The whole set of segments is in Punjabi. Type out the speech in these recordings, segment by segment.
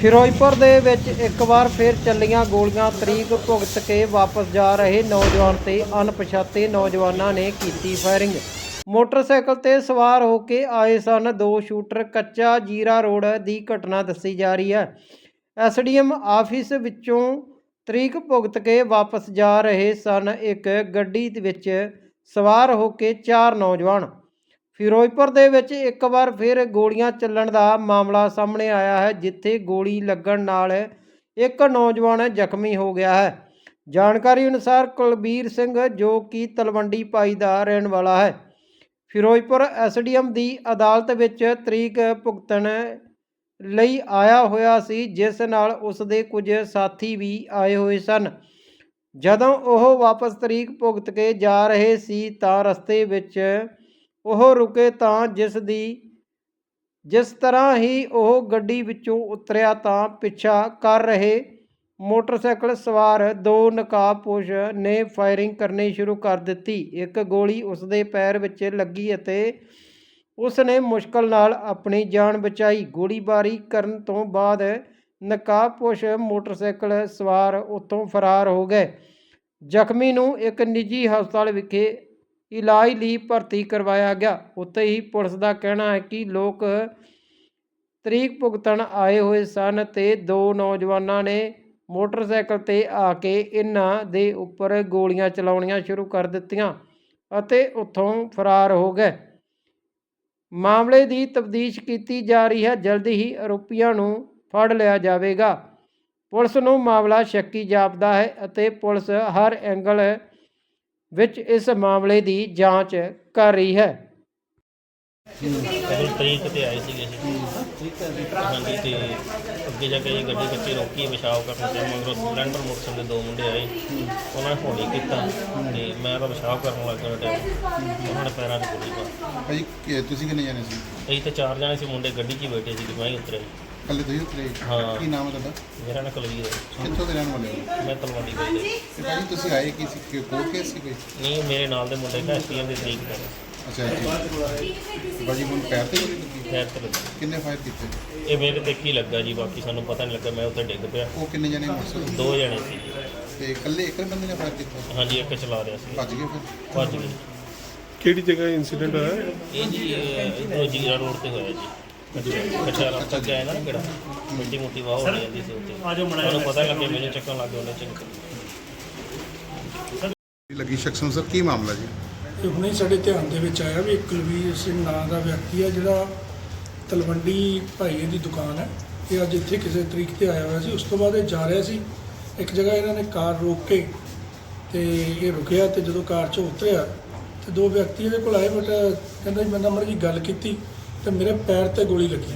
ਫਿਰੋਜ਼ਪੁਰ ਦੇ ਵਿੱਚ ਇੱਕ ਵਾਰ ਫਿਰ ਚੱਲੀਆਂ ਗੋਲੀਆਂ ਤਰੀਕ ਭੁਗਤ ਕੇ ਵਾਪਸ ਜਾ ਰਹੇ ਨੌਜਵਾਨ ਤੇ ਅਣਪਛਾਤੇ ਨੌਜਵਾਨਾਂ ਨੇ ਕੀਤੀ ਫਾਇਰਿੰਗ। ਮੋਟਰਸਾਈਕਲ ਤੇ ਸਵਾਰ ਹੋ ਕੇ ਆਏ ਸਨ ਦੋ ਸ਼ੂਟਰ। ਕੱਚਾ ਜੀਰਾ ਰੋਡ ਦੀ ਘਟਨਾ ਦੱਸੀ ਜਾ ਰਹੀ ਹੈ। ਐਸਡੀਐਮ ਆਫਿਸ ਵਿੱਚੋਂ ਤਰੀਕ ਭੁਗਤ ਕੇ ਵਾਪਸ ਜਾ ਰਹੇ ਸਨ। ਇੱਕ ਗੱਡੀ ਵਿੱਚ ਸਵਾਰ ਹੋ ਕੇ ਚਾਰ ਨੌਜਵਾਨ ਫਿਰੋਜ਼ਪੁਰ ਦੇ ਵਿੱਚ ਇੱਕ ਵਾਰ ਫਿਰ ਗੋਲੀਆਂ ਚੱਲਣ ਦਾ ਮਾਮਲਾ ਸਾਹਮਣੇ ਆਇਆ ਹੈ, ਜਿੱਥੇ ਗੋਲੀ ਲੱਗਣ ਨਾਲ ਇੱਕ ਨੌਜਵਾਨ ਜ਼ਖਮੀ ਹੋ ਗਿਆ ਹੈ। ਜਾਣਕਾਰੀ ਅਨੁਸਾਰ ਕੁਲਬੀਰ ਸਿੰਘ, ਜੋ ਕਿ ਤਲਵੰਡੀ ਪਾਈ ਦਾ ਰਹਿਣ ਵਾਲਾ ਹੈ, ਫਿਰੋਜ਼ਪੁਰ ਐਸਡੀਐਮ ਦੀ ਅਦਾਲਤ ਵਿੱਚ ਤਰੀਕ ਭੁਗਤਣ ਲਈ ਆਇਆ ਹੋਇਆ ਸੀ, ਜਿਸ ਨਾਲ ਉਸ ਦੇ ਕੁਝ ਸਾਥੀ ਵੀ ਆਏ ਹੋਏ ਸਨ। ਜਦੋਂ ਉਹ ਵਾਪਸ ਤਰੀਕ ਭੁਗਤ ਕੇ ਜਾ ਰਹੇ ਸੀ, ਤਾਂ ਰਸਤੇ ਵਿੱਚ ਉਹ ਰੁਕੇ ਤਾਂ ਜਿਸ ਦੀ, ਜਿਸ ਤਰ੍ਹਾਂ ਹੀ ਉਹ ਗੱਡੀ ਵਿੱਚੋਂ ਉਤਰਿਆ ਤਾਂ ਪਿੱਛਾ ਕਰ ਰਹੇ ਮੋਟਰਸਾਈਕਲ ਸਵਾਰ ਦੋ ਨਕਾਬਪੋਸ਼ ਨੇ ਫਾਇਰਿੰਗ ਕਰਨੀ ਸ਼ੁਰੂ ਕਰ ਦਿੱਤੀ। ਇੱਕ ਗੋਲੀ ਉਸ ਦੇ ਪੈਰ ਵਿੱਚ ਲੱਗੀ ਅਤੇ ਉਸ ਨੇ ਮੁਸ਼ਕਲ ਨਾਲ ਆਪਣੀ ਜਾਨ ਬਚਾਈ। ਗੋਲੀਬਾਰੀ ਕਰਨ ਤੋਂ ਬਾਅਦ ਨਕਾਬਪੋਸ਼ ਮੋਟਰਸਾਈਕਲ ਸਵਾਰ ਉੱਥੋਂ ਫਰਾਰ ਹੋ ਗਏ। ਜ਼ਖਮੀ ਨੂੰ ਇੱਕ ਨਿੱਜੀ ਹਸਪਤਾਲ ਵਿਖੇ ਇਲਾਜ ਲਈ ਭਰਤੀ ਕਰਵਾਇਆ ਗਿਆ। ਉੱਥੇ ਹੀ ਪੁਲਿਸ ਦਾ ਕਹਿਣਾ ਹੈ ਕਿ ਲੋਕ ਤਰੀਕ ਭੁਗਤਣ ਆਏ ਹੋਏ ਸਨ ਤੇ ਦੋ ਨੌਜਵਾਨਾਂ ਨੇ ਮੋਟਰਸਾਈਕਲ ਤੇ ਆ ਕੇ ਇਹਨਾਂ ਦੇ ਉੱਪਰ ਗੋਲੀਆਂ ਚਲਾਉਣੀਆਂ ਸ਼ੁਰੂ ਕਰ ਦਿੱਤੀਆਂ ਅਤੇ ਉੱਥੋਂ ਫਰਾਰ ਹੋ ਗਏ। ਮਾਮਲੇ ਦੀ ਤਬਦੀਸ਼ ਕੀਤੀ ਜਾ ਰਹੀ ਹੈ। ਜਲਦੀ ਹੀ ਆਰੋਪੀਆਂ ਨੂੰ ਫੜ ਲਿਆ ਜਾਵੇਗਾ। ਪੁਲਿਸ ਨੂੰ ਮਾਮਲਾ ਸ਼ੱਕੀ ਜਾਪਦਾ ਹੈ ਅਤੇ ਪੁਲਿਸ ਹਰ ਐਂਗਲ ਵਿੱਚ ਇਸ ਮਾਮਲੇ ਦੀ ਜਾਂਚ ਕਰ ਰਹੀ ਹੈ। ਕਦੋਂ ਤਰੀਕ ਤੇ ਆਏ ਸੀਗੇ ਅਸੀਂ। ਹਾਂਜੀ ਤੇ ਅੱਗੇ ਜਾ ਕੇ ਇਹ ਗੱਡੀ ਬੱਚੇ ਰੋਕੀ ਪਿਸ਼ਾਬ ਕਰਨ ਤੇ ਮਗਰੋਂ ਸਪਲੈਂਡਰ ਮੋਟਰਸਾਈਕਲ ਦੇ ਦੋ ਮੁੰਡੇ ਆਏ। ਉਹਨਾਂ ਨੇ ਹੌਲੀ ਕੀਤਾ ਤੇ ਮੈਂ ਤਾਂ ਪਿਸ਼ਾਬ ਕਰਨ ਲੱਗ ਗਿਆ ਟਾਈਮ ਉਹਨਾਂ ਨੇ ਪੈਰਾਂ 'ਚ ਗੋਲੀ ਭਾਈ ਕਿ- ਤੁਸੀਂ ਕਿੰਨੇ ਜਾਣੇ ਸੀ? ਅਸੀਂ ਤੇ ਚਾਰ ਜਣੇ ਸੀ ਮੁੰਡੇ ਗੱਡੀ 'ਚ ਹੀ ਬੈਠੇ ਸੀ ਤੇ ਮੈਂ ਹੀ ਉਤਰਿਆ। ਕੱਲੇ ਤੁਸੀਂ ਉਤਰੇ ਹਾਂ। ਕੀ ਨਾਮ ਹੈ ਤੁਹਾਡਾ? ਮੇਰਾ ਨਾਂ ਕੁਲਵੀਰ ਹੈ। ਕਿੱਥੋਂ ਦੇ ਰਹਿਣ ਵਾਲੇ ਹੋ? ਮੈਂ ਤਲਵੰਡੀ ਗਈ ਦੇ ਤੇ ਭਾਈ ਤੁਸੀਂ ਆਏ ਕੀ ਸੀ? ਕਿ ਕੋਰਟ ਕੇਸ ਸੀ ਕੋਈ? ਨਹੀਂ ਮੇਰੇ ਨਾਲ ਦੇ ਮੁੰਡੇ ਦਾ ਐਸਪੀਐਮ ਦੇ ਤਰੀਕ ਤੇ ਅੱਛਾ ਜੀ। ਭਾਜੀ ਹੁਣ ਪੈਰ ਤੇ ਗੋਲੀ ਲੱਗੀ ਖੈਰ ਤੇ ਲੱਗੀ। ਕਿੰਨੇ ਫਾਇਰ ਕੀਤੇ? ਇਹ ਮੇਰੇ ਤੇ ਕੀ ਲੱਗਾ ਜੀ ਬਾਕੀ ਸਾਨੂੰ ਪਤਾ ਨਹੀਂ ਲੱਗਾ ਮੈਂ ਉੱਤੇ ਡਿੱਗ ਪਿਆ। ਉਹ ਕਿੰਨੇ ਜਣੇ ਮੋਟਰਸਾਈਕਲ ਦੋ ਜਣੇ ਸੀ। ਤੇ ਇਕੱਲੇ ਇੱਕ ਬੰਦੇ ਨੇ ਫਾਇਰ ਕੀਤਾ? ਹਾਂਜੀ ਇੱਕ ਚਲਾ ਰਿਹਾ ਸੀ। ਭੱਜ ਗਏ ਫਿਰ? ਭੱਜ ਗਏ। ਕਿਹੜੀ ਜਗ੍ਹਾ ਇੰਸੀਡੈਂਟ ਹੋਇਆ? ਹੈ? ਇਹ ਜੀ ਇਧਰੋਂ ਜੀਰਾ ਰੋਡ ਤੇ ਹੋਇਆ ਜੀ। ਅੱਛਾ ਰਸਤਾ ਗਿਆ ਨਾ ਕਿਹੜਾ ਮਿੱਟੀ ਮੁੱਟੀ ਵਾਹ ਹੋ ਜਾਂਦੀ ਸੀ ਉੱਤੇ ਤੁਹਾਨੂੰ ਪਤਾ ਲੱਗਿਆ ਮੈਨੂੰ ਚੱਕਣ ਲੱਗ ਗਿਆ ਉਹਨੇ ਚਿੰਕ ਲੱਗੀ ਸ਼ਖਸ ਸਰ, ਕੀ ਮਾਮਲਾ ਜੀ? ਤੇ ਹੁਣੇ ਸਾਡੇ ਧਿਆਨ ਦੇ ਵਿੱਚ ਆਇਆ ਵੀ ਇੱਕ ਕੁਲਵੀਰ ਸਿੰਘ ਨਾਂ ਦਾ ਵਿਅਕਤੀ ਹੈ ਜਿਹੜਾ ਤਲਵੰਡੀ ਭਾਈਏ ਦੀ ਦੁਕਾਨ ਹੈ। ਇਹ ਅੱਜ ਇੱਥੇ ਕਿਸੇ ਤਰੀਕ ਤੇ ਆਇਆ ਹੋਇਆ ਸੀ। ਉਸ ਤੋਂ ਬਾਅਦ ਇਹ ਜਾ ਰਿਹਾ ਸੀ। ਇੱਕ ਜਗ੍ਹਾ ਇਹਨਾਂ ਨੇ ਕਾਰ ਰੋਕ ਕੇ ਤੇ ਇਹ ਰੁਕਿਆ ਤੇ ਜਦੋਂ ਕਾਰ 'ਚੋਂ ਉਤਰਿਆ ਤੇ ਦੋ ਵਿਅਕਤੀ ਇਹਦੇ ਕੋਲ ਆਏ ਬਟ ਕਹਿੰਦਾ ਜੀ, ਮੈਂ ਨਾਲ ਜੀ ਗੱਲ ਕੀਤੀ। ਤੇ ਮੇਰੇ ਪੈਰ ਤੇ ਗੋਲੀ ਲੱਗੀ।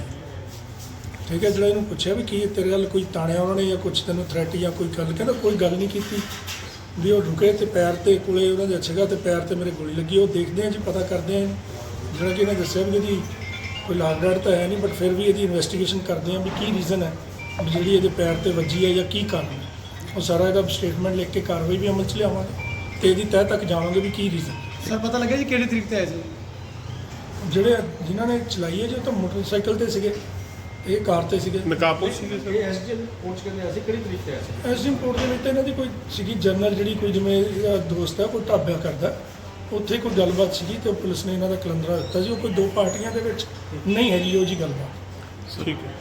ਠੀਕ ਹੈ, ਜਿਹੜਾ ਇਹਨੂੰ ਪੁੱਛਿਆ ਵੀ ਕੀ ਤੇਰੇ ਨਾਲ ਕੋਈ ਤਾਣਿਆ ਉਹਨਾਂ ਨੇ ਜਾਂ ਕੁਝ ਤੈਨੂੰ ਥ੍ਰੈਟ ਜਾਂ ਕੋਈ ਗੱਲ, ਕਹਿੰਦਾ ਕੋਈ ਗੱਲ ਨਹੀਂ ਕੀਤੀ। ਵੀ ਉਹ ਰੁਕੇ ਤੇ ਪੈਰ ਤੇ ਕੋਲੇ ਉਹਨਾਂ ਦੇ ਅੱਛੇਗਾ ਤੇ ਪੈਰ ਤੇ ਮੇਰੇ ਗੋਲੀ ਲੱਗੀ। ਉਹ ਦੇਖਦੇ ਆ ਜੀ, ਪਤਾ ਕਰਦੇ ਆ। ਜਿਹੜਾ ਕਿ ਇਹਨੇ ਦੱਸਿਆ ਵੀ ਇਹਦੀ ਕੋਈ ਲਾਗਡਾਟ ਤਾਂ ਹੈ ਨਹੀਂ ਬਟ ਫਿਰ ਵੀ ਇਹਦੀ ਇਨਵੈਸਟੀਗੇਸ਼ਨ ਕਰਦੇ ਆ ਵੀ ਕੀ ਰੀਜ਼ਨ ਹੈ ਵੀ ਜਿਹੜੀ ਇਹਦੇ ਪੈਰ ਤੇ ਵੱਜੀ ਹੈ ਜਾਂ ਕੀ ਕਾਰਨ ਹੈ। ਉਹ ਸਾਰਾ ਇਹਦਾ ਸਟੇਟਮੈਂਟ ਲਿਖ ਕੇ ਕਾਰਵਾਈ ਵੀ ਅਮਲ 'ਚ ਲਿਆਵਾਂਗੇ ਤੇ ਇਹਦੀ ਤਹਿ ਤੱਕ ਜਾਵਾਂਗੇ ਵੀ ਕੀ ਰੀਜ਼ਨ ਸਰ, ਪਤਾ ਲੱਗਿਆ ਜੀ ਕਿਹੜੀ ਤਰੀਕ ਤੇ ਆਏ ਸੀ? ਜਿਹੜੇ ਜਿਨ੍ਹਾਂ ਨੇ ਚਲਾਈ ਹੈ ਜੀ ਉਹ ਤਾਂ ਮੋਟਰਸਾਈਕਲ ਤੇ ਸੀਗੇ ਇਹ ਕਾਰ ਤੇ ਸੀਗੇ। ਨਕਾਬਪੋਸ਼ ਸੀਗੇ ਸਰ? ਇਹ ਐਸਜੀਐਲ ਪਹੁੰਚ ਕੇ ਆਏ ਸੀ ਕਿਹੜੀ ਤਰੀਕ ਤੇ ਆਏ ਸੀ? ਐਸਡੀਐਮ ਕੋਰਟ ਦੇ ਵਿੱਚ ਤਾਂ ਇਹਨਾਂ ਦੀ ਕੋਈ ਸੀਗੀ ਜਨਰਲ ਜਿਹੜੀ ਕੋਈ ਜਿਵੇਂ ਇਹਦਾ ਦੋਸਤ ਹੈ ਕੋਈ ਢਾਬਾ ਕਰਦਾ। ਉੱਥੇ ਕੋਈ ਗੱਲਬਾਤ ਸੀਗੀ ਤੇ ਪੁਲਿਸ ਨੇ ਇਹਨਾਂ ਦਾ ਕਲੰਦਰਾ ਦਿੱਤਾ ਸੀ। ਉਹ ਕੋਈ ਦੋ ਪਾਰਟੀਆਂ ਦੇ ਵਿੱਚ ਨਹੀਂ ਹੈ ਜੀ ਉਹ ਜੀ ਗੱਲਬਾਤ ਠੀਕ ਹੈ।